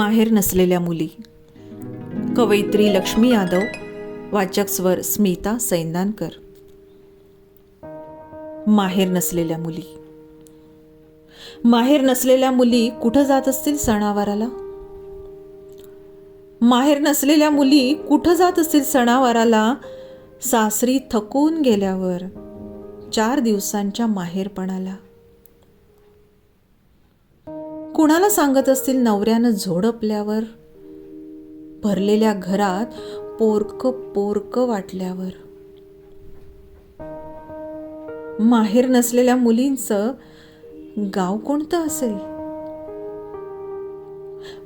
माहेर नसलेल्या मुली. कवयित्री लक्ष्मी यादव वाचक स्वर स्मिता सैंदानकर. माहेर नसलेल्या मुली. माहेर नसलेल्या मुली कुठं जात असतील सणावाराला? माहेर नसलेल्या मुली कुठं जात असतील सणावाराला? सासरी थकून गेल्यावर चार दिवसांच्या माहेरपणाला. कुणाला सांगत असतील नवऱ्यानं झोडपल्यावर भरलेल्या घरात पोरक पोरक वाटल्यावर. माहेर नसलेल्या मुलींचं गाव कोणतं असेल?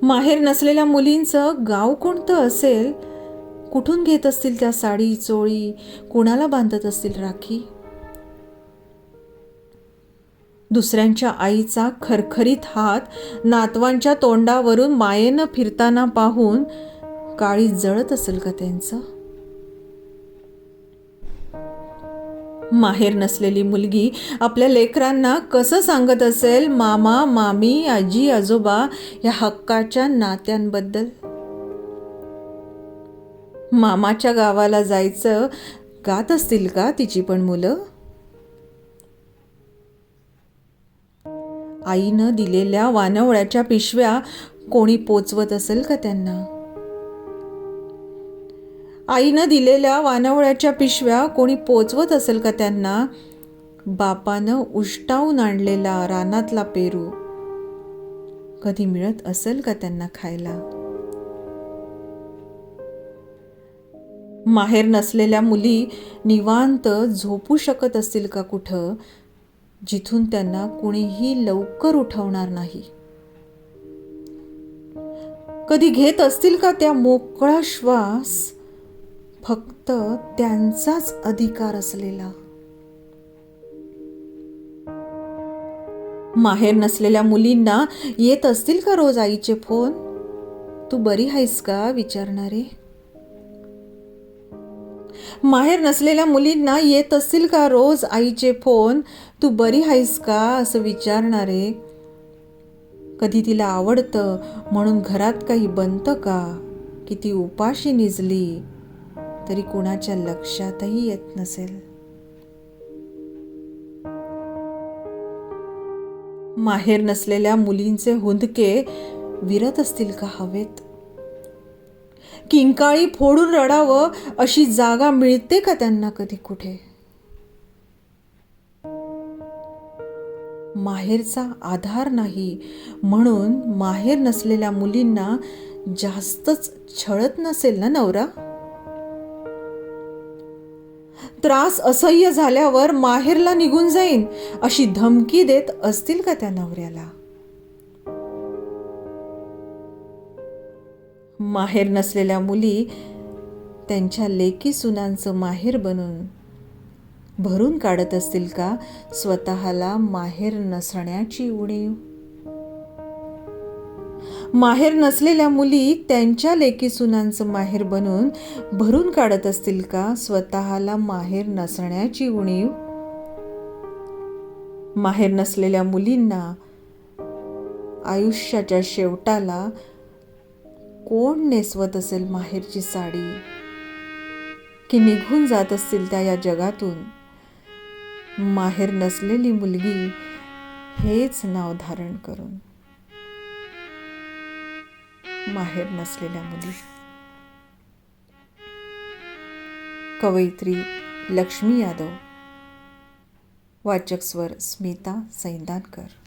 माहेर नसलेल्या मुलींचं गाव कोणतं असेल? कुठून घेत असतील त्या साडी चोळी? कुणाला बांधत असतील राखी? दुसऱ्यांच्या आईचा खरखरीत हात नातवांच्या तोंडावरून मायेनं फिरताना पाहून काळी जळत असेल का त्यांचं? माहेर नसलेली मुलगी आपल्या लेकरांना कसं सांगत असेल? मामा मामी आजी आजोबा या हक्काच्या नात्यांबद्दल? मामाच्या गावाला जायचं गात असतील का तिची पण मुलं? आईनं दिलेल्या वानवळ्याच्या पिशव्या कोणी पोचवत असेल का त्यांना? आईनं दिलेल्या वानवळ्याच्या पिशव्या कोणी पोचवत असेल का त्यांना? बापानं उष्टावून आणलेला रानातला पेरू कधी मिळत असेल का त्यांना खायला? माहेर नसलेल्या मुली निवांत झोपू शकत असतील का कुठं? जिथून त्यांना कुणीही लवकर उठवणार नाही. कधी घेत असतील का त्या मोकळा श्वास? फक्त त्यांचाच अधिकार असलेला. माहेर नसलेल्या मुलींना येत असतील का रोज आईचे फोन? तू बरी आहेस का? विचारणारे. माहेर नसलेल्या मुलींना येत असतील का रोज आईचे फोन? तू बरी आहेस का? असं विचारणारे कधी तिला आवडतं? म्हणून घरात काही बनतं का? किती उपाशी निजली. तरी कुणाच्या लक्षातही येत नसेल. माहेर नसलेल्या मुलींचे हुंदके विरत असतील का हवेत? किंकाळी फोडून रडावं अशी जागा मिळते का त्यांना कधी कुठे? माहेरचा आधार नाही. म्हणून माहेर नसलेल्या मुलींना जास्तच छळत नसेल ना नवरा? त्रास असह्य झाल्यावर माहेरला निघून जाईन अशी धमकी देत असतील का त्या नवऱ्याला? माहेर नसलेल्या मुली त्यांच्या लेकी सुनांचं माहेर बनून भरून काढत असतील का? स्वतःला माहेर नसण्याची उणीव. माहेर नसलेल्या मुली त्यांच्या लेकी सुनांचं माहेर बनून भरून काढत असतील का? स्वतःला माहेर नसण्याची उणीव. माहेर नसलेल्या मुलींना आयुष्याच्या शेवटाला कोण नेसवत असेल माहेरची साडी? की निघून जात असतील त्या या जगातून? माहेर नसलेली मुलगी हेच नाव धारण करून. माहेर नसलेल्या मुली. कवयित्री लक्ष्मी यादव. वाचक स्वर स्मिता सैंदानकर.